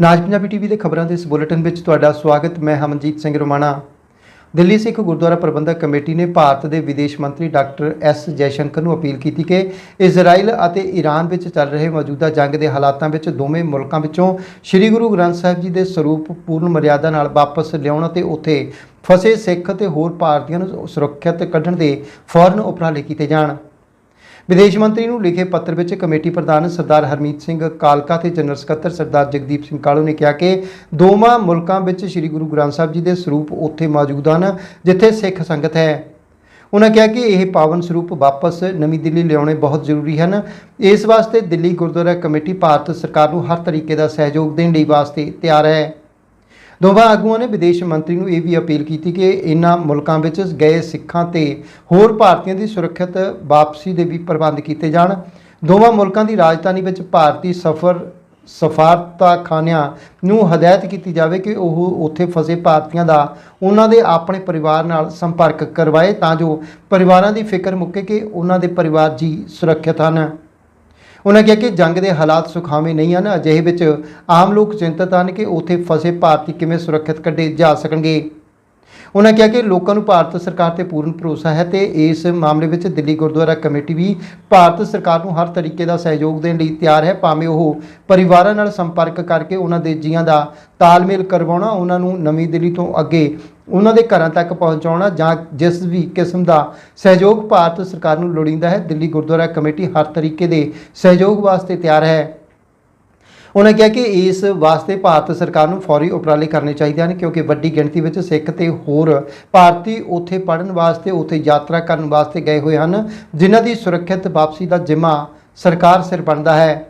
ਨਾਜ Punjabi TV ਦੇ ਖਬਰਾਂ ਦੇ ਇਸ ਬੁਲੇਟਿਨ ਵਿੱਚ ਤੁਹਾਡਾ ਸਵਾਗਤ, ਮੈਂ ਹਮਨਜੀਤ ਸਿੰਘ ਰੋਮਾਣਾ। ਦਿੱਲੀ ਸਿੱਖ ਗੁਰਦੁਆਰਾ ਪ੍ਰਬੰਧਕ ਕਮੇਟੀ ਨੇ ਭਾਰਤ ਦੇ ਵਿਦੇਸ਼ ਮੰਤਰੀ ਡਾਕਟਰ ਐਸ ਜੈਸ਼ੰਕਰ ਨੂੰ ਅਪੀਲ ਕੀਤੀ ਕਿ ਇਜ਼ਰਾਈਲ ਅਤੇ ਈਰਾਨ ਵਿੱਚ ਚੱਲ ਰਹੇ ਮੌਜੂਦਾ ਜੰਗ ਦੇ ਹਾਲਾਤਾਂ ਵਿੱਚ ਦੋਵੇਂ ਮੁਲਕਾਂ ਵਿੱਚੋਂ ਸ੍ਰੀ ਗੁਰੂ ਗ੍ਰੰਥ ਸਾਹਿਬ ਜੀ ਦੇ ਸਰੂਪ ਪੂਰਨ ਮਰਿਆਦਾ ਨਾਲ ਵਾਪਸ ਲਿਆਉਣ ਅਤੇ ਉੱਥੇ ਫਸੇ ਸਿੱਖ ਅਤੇ ਹੋਰ ਭਾਰਤੀਆਂ ਨੂੰ ਸੁਰੱਖਿਅਤ ਕੱਢਣ ਦੇ ਫੌਰਨ ਉਪਰਾਲੇ ਕੀਤੇ ਜਾਣ। ਵਿਦੇਸ਼ ਮੰਤਰੀ ਨੂੰ ਲਿਖੇ ਪੱਤਰ ਵਿੱਚ ਕਮੇਟੀ ਪ੍ਰਧਾਨ ਸਰਦਾਰ ਹਰਮੀਤ ਸਿੰਘ ਕਾਲਕਾ ਤੇ ਜਨਰਲ ਸਕੱਤਰ ਸਰਦਾਰ ਜਗਦੀਪ ਸਿੰਘ ਕਾਲੂ ਨੇ ਕਿਹਾ ਕਿ ਦੋਵਾਂ ਮੁਲਕਾਂ ਵਿੱਚ ਸ੍ਰੀ ਗੁਰੂ ਗ੍ਰੰਥ ਸਾਹਿਬ ਜੀ ਦੇ ਸਰੂਪ ਉੱਥੇ ਮੌਜੂਦ ਹਨ, ਜਿੱਥੇ ਸਿੱਖ ਸੰਗਤ ਹੈ। ਉਹਨਾਂ ਕਿਹਾ ਕਿ ਇਹ ਪਾਵਨ ਸਰੂਪ ਵਾਪਸ ਨਵੀਂ ਦਿੱਲੀ ਲਿਆਉਣੇ ਬਹੁਤ ਜ਼ਰੂਰੀ ਹਨ। ਇਸ ਵਾਸਤੇ ਦਿੱਲੀ ਗੁਰਦੁਆਰਾ ਕਮੇਟੀ ਭਾਰਤ ਸਰਕਾਰ ਨੂੰ ਹਰ ਤਰੀਕੇ ਦਾ ਸਹਿਯੋਗ ਦੇਣ ਲਈ ਵਾਸਤੇ ਤਿਆਰ ਹੈ। ਦੋਵਾਂ ਆਗੂਆਂ ਨੇ ਵਿਦੇਸ਼ ਮੰਤਰੀ ਨੂੰ ਇਹ ਵੀ ਅਪੀਲ ਕੀਤੀ ਕਿ ਇਨ੍ਹਾਂ ਮੁਲਕਾਂ ਵਿੱਚ ਗਏ ਸਿੱਖਾਂ ਤੇ ਹੋਰ ਭਾਰਤੀਆਂ ਦੀ ਸੁਰੱਖਿਅਤ ਵਾਪਸੀ ਦੇ ਵੀ ਪ੍ਰਬੰਧ ਕੀਤੇ ਜਾਣ। ਦੋਵਾਂ ਮੁਲਕਾਂ ਦੀ ਰਾਜਧਾਨੀ ਵਿੱਚ ਭਾਰਤੀ ਸਫਰ, ਸਫਾਰਤਾਖਾਨਿਆਂ ਨੂੰ ਹਦਾਇਤ ਕੀਤੀ ਜਾਵੇ ਕਿ ਉਹ ਉੱਥੇ ਫਸੇ ਭਾਰਤੀਆਂ ਦਾ ਉਹਨਾਂ ਦੇ ਆਪਣੇ ਪਰਿਵਾਰ ਨਾਲ ਸੰਪਰਕ ਕਰਵਾਏ ਤਾਂ ਜੋ ਪਰਿਵਾਰਾਂ ਦੀ ਫਿਕਰ ਮੁੱਕੇ ਕਿ ਉਹਨਾਂ ਦੇ ਪਰਿਵਾਰ ਜੀ ਸੁਰੱਖਿਅਤ ਹਨ। ਉਹਨਾਂ ਕਿਹਾ ਕਿ ਜੰਗ ਦੇ ਹਾਲਾਤ ਸੁਖਾਵੇਂ ਨਹੀਂ ਹਨ, ਅਜਿਹੇ ਵਿੱਚ ਆਮ ਲੋਕ ਚਿੰਤਤ ਹਨ ਕਿ ਉੱਥੇ ਫਸੇ ਭਾਰਤੀ ਕਿਵੇਂ ਸੁਰੱਖਿਅਤ ਕੱਢੇ ਜਾ ਸਕਣਗੇ। ਉਹਨਾਂ ਕਿਹਾ ਕਿ ਲੋਕਾਂ ਨੂੰ ਭਾਰਤ ਸਰਕਾਰ ਤੇ ਪੂਰਨ ਭਰੋਸਾ ਹੈ ਤੇ ਇਸ ਮਾਮਲੇ ਵਿੱਚ ਦਿੱਲੀ ਗੁਰਦੁਆਰਾ ਕਮੇਟੀ ਵੀ ਭਾਰਤ ਸਰਕਾਰ ਨੂੰ ਹਰ ਤਰੀਕੇ ਦਾ ਸਹਿਯੋਗ ਦੇਣ ਲਈ ਤਿਆਰ ਹੈ। ਭਾਵੇਂ ਉਹ ਪਰਿਵਾਰਾਂ ਨਾਲ ਸੰਪਰਕ ਕਰਕੇ ਉਹਨਾਂ ਦੇ ਜੀਆਂ ਦਾ ਤਾਲਮੇਲ ਕਰਵਾਉਣਾ ਉਹਨਾਂ ਨੂੰ ਨਵੀਂ ਦਿੱਲੀ ਤੋਂ ਅੱਗੇ ਉਹਨਾਂ ਦੇ ਘਰਾਂ ਤੱਕ ਪਹੁੰਚਾਉਣਾ ਜਾਂ ਜਿਸ ਵੀ ਕਿਸਮ ਦਾ ਸਹਿਯੋਗ ਭਾਰਤ ਸਰਕਾਰ ਨੂੰ ਲੋੜੀਂਦਾ ਹੈ, ਦਿੱਲੀ ਗੁਰਦੁਆਰਾ ਕਮੇਟੀ ਹਰ ਤਰੀਕੇ ਦੇ ਸਹਿਯੋਗ ਵਾਸਤੇ ਤਿਆਰ ਹੈ। ਉਹਨਾਂ ਕਿਹਾ ਕਿ ਇਸ ਵਾਸਤੇ ਭਾਰਤ ਸਰਕਾਰ ਨੂੰ ਫੌਰੀ ਉਪਰਾਲੇ ਕਰਨੇ ਚਾਹੀਦੇ ਹਨ ਕਿਉਂਕਿ ਵੱਡੀ ਗਿਣਤੀ ਵਿੱਚ ਸਿੱਖ ਤੇ ਹੋਰ ਭਾਰਤੀ ਉੱਥੇ ਪੜਨ ਵਾਸਤੇ, ਉੱਥੇ ਯਾਤਰਾ ਕਰਨ ਵਾਸਤੇ ਗਏ ਹੋਏ ਹਨ, ਜਿਨ੍ਹਾਂ ਦੀ ਸੁਰੱਖਿਅਤ ਵਾਪਸੀ ਦਾ ਜ਼ਿੰਮਾ ਸਰਕਾਰ ਸਿਰ ਬਣਦਾ ਹੈ।